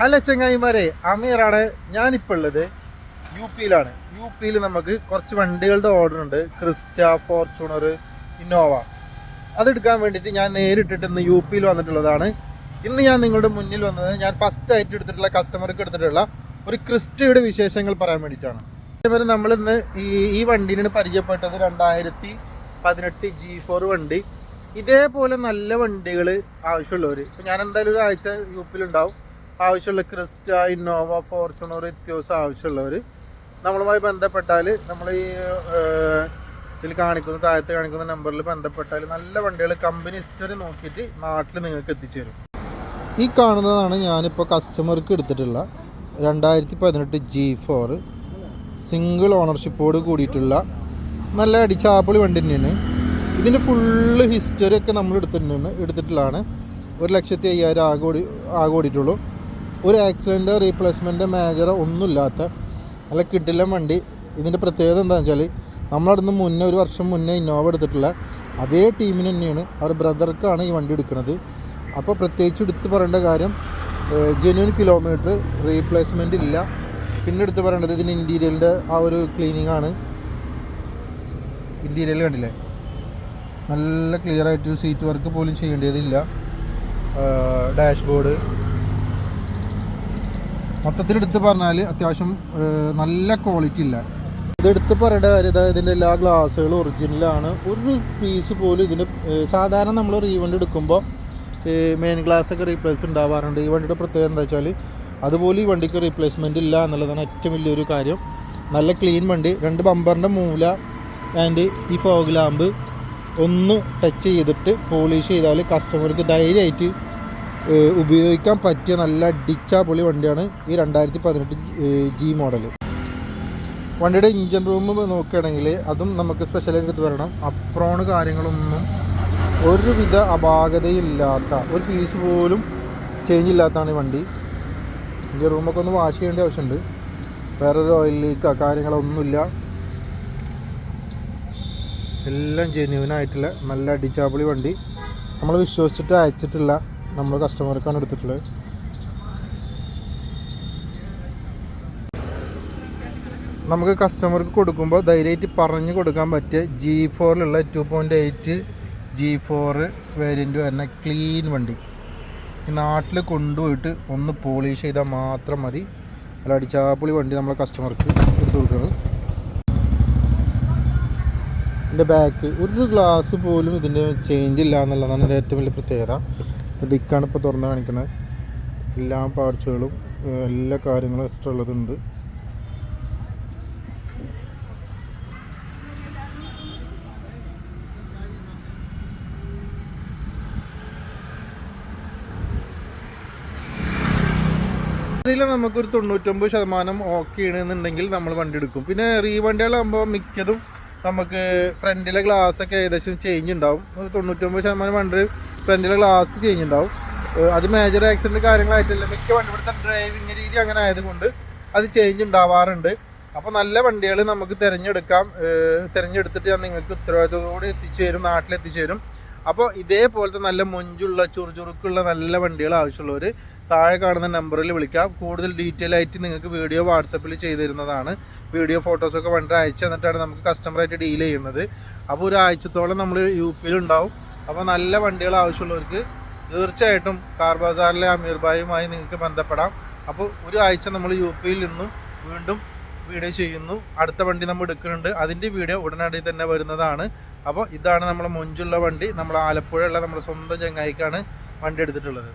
Hello ചങ്ങായിമാരെ അമീറാണ് ഞാനിപ്പോൾ ഉള്ളത്. യു പിയിലാണ് യു പിയിൽ നമുക്ക് കുറച്ച് വണ്ടികളുടെ ഓർഡർ ഉണ്ട്. Crysta Fortuner Innova. അതെടുക്കാൻ വേണ്ടിയിട്ട് ഞാൻ നേരിട്ടിട്ട് ഇന്ന് യു പിയിൽ വന്നിട്ടുള്ളതാണ്. ഇന്ന് ഞാൻ നിങ്ങളുടെ മുന്നിൽ വന്നത് ഞാൻ ഫസ്റ്റ് ആയിട്ട് എടുത്തിട്ടുള്ള കസ്റ്റമർക്ക് എടുത്തിട്ടുള്ള ഒരു ക്രിസ്റ്റയുടെ വിശേഷങ്ങൾ പറയാൻ വേണ്ടിയിട്ടാണ്. അതേപോലെ നമ്മളിന്ന് ഈ ഈ വണ്ടീനാണ് പരിചയപ്പെട്ടത്. രണ്ടായിരത്തി പതിനെട്ട് ജി ഫോർ വണ്ടി. ഇതേപോലെ നല്ല വണ്ടികൾ ആവശ്യമുള്ളവർ ഇപ്പം ഞാൻ എന്തായാലും ഒരു ആഴ്ച യു പിയിലുണ്ടാവും ആവശ്യമുള്ള ക്രിസ്റ്റ ഇന്നോവ ഫോർച്യൂണർ എത്യോസ് ആവശ്യമുള്ളവർ നമ്മളുമായി ബന്ധപ്പെട്ടാൽ നമ്മൾ ഈ ഇതിൽ കാണിക്കുന്ന താഴത്ത് കാണിക്കുന്ന നമ്പറിൽ ബന്ധപ്പെട്ടാൽ നല്ല വണ്ടികൾ കമ്പനി ഹിസ്റ്ററി നോക്കിയിട്ട് നാട്ടിൽ നിങ്ങൾക്ക് എത്തിച്ചേരും. ഈ കാണുന്നതാണ് ഞാനിപ്പോൾ കസ്റ്റമർക്ക് എടുത്തിട്ടുള്ള രണ്ടായിരത്തി പതിനെട്ട് ജി ഫോർ സിംഗിൾ ഓണർഷിപ്പോട് കൂടിയിട്ടുള്ള നല്ല അടിച്ചാപ്പിളി വണ്ടി തന്നെയാണ്. ഇതിന്റെ ഫുള്ള് ഹിസ്റ്ററി ഒക്കെ നമ്മൾ എടുത്തിട്ടുണ്ട് എടുത്തിട്ടുള്ളതാണ്. ഒരു ലക്ഷത്തി അയ്യായിരം ആകെ ഓടി ആകെ ഓടിയിട്ടുള്ളൂ ഒരു ആക്സിഡന്റ് റീപ്ലേസ്മെന്റ് മേജറോ ഒന്നുമില്ലാത്ത നല്ല കിട്ടില്ല വണ്ടി. ഇതിന്റെ പ്രത്യേകത എന്താണെന്ന് വെച്ചാൽ നമ്മളവിടുന്ന് മുന്നേ ഒരു വർഷം മുന്നേ ഇന്നോവ എടുത്തിട്ടുള്ള അതേ ടീമിന് തന്നെയാണ് അവർ ബ്രദർക്കാണ് ഈ വണ്ടി എടുക്കുന്നത്. അപ്പോൾ പ്രത്യേകിച്ച് എടുത്ത് പറയേണ്ട കാര്യം ജെന്യൂൻ കിലോമീറ്റർ റീപ്ലേസ്മെന്റ് ഇല്ല. പിന്നെ എടുത്ത് പറയേണ്ടത് ഇതിന് ഇന്റീരിയലിന്റെ ആ ഒരു ക്ലീനിങ് ആണ്. ഇന്റീരിയൽ കണ്ടില്ലേ? നല്ല ക്ലിയർ ആയിട്ട് സീറ്റ് വർക്ക് പോലും ചെയ്യേണ്ടതില്ല. ഡാഷ്ബോർഡ് മൊത്തത്തിൽ എടുത്ത് പറഞ്ഞാൽ അത്യാവശ്യം നല്ല ക്വാളിറ്റി ഇല്ല. ഇതെടുത്ത് പറയേണ്ട കാര്യം ഇതാ ഇതിന്റെ എല്ലാ ഗ്ലാസ്സുകളും ഒറിജിനലാണ് ഒരു പീസ് പോലും ഇതിന് സാധാരണ നമ്മൾ റീവണ്ട് എടുക്കുമ്പോൾ മെയിൻ ഗ്ലാസ് ഒക്കെ റീപ്ലേസ് ഉണ്ടാവാറുണ്ട്. ഈ വണ്ടിയുടെ പ്രത്യേകത എന്താ വെച്ചാൽ അതുപോലെ ഈ വണ്ടിക്ക് റീപ്ലേസ്മെന്റ് ഇല്ല എന്നുള്ളതാണ് ഏറ്റവും വലിയൊരു കാര്യം. നല്ല ക്ലീൻ വണ്ടി. രണ്ട് ബമ്പറിന്റെ മൂല ആൻഡ് ഈ ഫോഗ് ലാമ്പ് ഒന്ന് ടച്ച് ചെയ്തിട്ട് പോളിഷ് ചെയ്താൽ കസ്റ്റമർക്ക് ധൈര്യമായിട്ട് ഉപയോഗിക്കാൻ പറ്റിയ നല്ല അടിച്ച പൊളി വണ്ടിയാണ് ഈ രണ്ടായിരത്തി പതിനെട്ട് ജി മോഡൽ വണ്ടിയുടെ ഇഞ്ചിൻ റൂം നോക്കുകയാണെങ്കിൽ അതും നമുക്ക് സ്പെഷ്യലായിട്ട് എടുത്ത് വരണം. അപ്രോണ് കാര്യങ്ങളൊന്നും ഒരുവിധ അപാകതയില്ലാത്ത ഒരു പീസ് പോലും ചേഞ്ച് ഇല്ലാത്തതാണ് ഈ വണ്ടി. ഇഞ്ചിൻ റൂമൊക്കെ ഒന്ന് വാഷ് ചെയ്യേണ്ട ആവശ്യമുണ്ട്. വേറൊരു ഓയിൽ ആ കാര്യങ്ങളൊന്നുമില്ല. എല്ലാം ജെന്യൂനായിട്ടുള്ള നല്ല അടിച്ചാപ്പൊളി വണ്ടി. നമ്മൾ വിശ്വസിച്ചിട്ട് അയച്ചിട്ടില്ല. നമ്മൾ കസ്റ്റമർക്കാണ് എടുത്തിട്ടുള്ളത്. നമുക്ക് കസ്റ്റമർക്ക് കൊടുക്കുമ്പോൾ ധൈര്യമായിട്ട് പറഞ്ഞു കൊടുക്കാൻ പറ്റിയ G ഫോറിലുള്ള two point eight G four variant വരുന്ന ക്ലീൻ വണ്ടി. ഈ നാട്ടിൽ കൊണ്ടുപോയിട്ട് ഒന്ന് പോളിഷ് ചെയ്താൽ മാത്രം മതി. അല്ല അടിച്ചാപ്പുളി വണ്ടി നമ്മളെ കസ്റ്റമർക്ക് എടുത്തു കൊടുക്കുന്നത്. ഇതിന്റെ ബാക്ക് ഒരു ഗ്ലാസ് പോലും ഇതിന്റെ ചേഞ്ച് ഇല്ല എന്നുള്ളതാണ് എന്റെ ഏറ്റവും വലിയ പ്രത്യേകത. ഡിക്കാണ് ഇപ്പോൾ തുറന്ന് കാണിക്കുന്നത് എല്ലാ പാർട്സുകളും എല്ലാ കാര്യങ്ങളും എക്സ്ട്രാ ഉള്ളതുണ്ട് നമുക്കൊരു തൊണ്ണൂറ്റൊമ്പത് ശതമാനം ഓക്കെ ആണെന്നുണ്ടെങ്കിൽ നമ്മൾ വണ്ടി എടുക്കും. പിന്നെ റീ വണ്ടികളാകുമ്പോൾ മിക്കതും നമുക്ക് ഫ്രണ്ടിലെ ഗ്ലാസ് ഒക്കെ ഏകദേശം ചേഞ്ച് ഉണ്ടാവും. തൊണ്ണൂറ്റൊമ്പത് ശതമാനം വണ്ടി ഫ്രണ്ടിലെ ഗ്ലാസ് ചേഞ്ച് അത് മേജർ ആക്സിഡന്റ് കാര്യങ്ങളായിട്ടില്ല. മിക്ക വണ്ടി ഇവിടുത്തെ ഡ്രൈവിങ് രീതി അങ്ങനെ ആയതുകൊണ്ട് അത് ചേഞ്ച് ഉണ്ടാവാറുണ്ട്. അപ്പോൾ നല്ല വണ്ടികൾ നമുക്ക് തിരഞ്ഞെടുക്കാം. തിരഞ്ഞെടുത്തിട്ട് ഞാൻ നിങ്ങൾക്ക് ഉത്തരവാദിത്തത്തോടെ എത്തിച്ചു തരും നാട്ടിലെത്തിച്ചു തരും അപ്പോൾ ഇതേപോലത്തെ നല്ല മൊഞ്ചുള്ള ചുറുചുറുക്കുള്ള നല്ല വണ്ടികൾ ആവശ്യമുള്ളവർ താഴെ കാണുന്ന നമ്പറിൽ വിളിക്കാം. കൂടുതൽ ഡീറ്റെയിൽ ആയിട്ട് നിങ്ങൾക്ക് വീഡിയോ വാട്സപ്പിൽ ചെയ്തു തരുന്നതാണ്. വീഡിയോ ഫോട്ടോസൊക്കെ വണ്ടി അയച്ചു തന്നിട്ടാണ് നമുക്ക് കസ്റ്റമറായിട്ട് ഡീൽ ചെയ്യുന്നത്. അപ്പോൾ ഒരാഴ്ചത്തോളം നമ്മൾ യു പിയിൽ ഉണ്ടാവും അപ്പോൾ നല്ല വണ്ടികൾ ആവശ്യമുള്ളവർക്ക് തീർച്ചയായിട്ടും കാർ ബസാറിലെ അമീർ ഭായിയുമായി നിങ്ങൾക്ക് ബന്ധപ്പെടാം. അപ്പോൾ ഒരു ആഴ്ച നമ്മൾ യു പിയിൽ നിന്നും വീണ്ടും വീഡിയോ ചെയ്യുന്നു. അടുത്ത വണ്ടി നമ്മൾ എടുക്കുന്നുണ്ട്. അതിന്റെ വീഡിയോ ഉടനടി തന്നെ വരുന്നതാണ്. അപ്പോൾ ഇതാണ് നമ്മുടെ മുഞ്ചുള്ള വണ്ടി. നമ്മൾ ആലപ്പുഴയുള്ള നമ്മുടെ സ്വന്തം ചങ്ങായിക്കാണ് വണ്ടി എടുത്തിട്ടുള്ളത്.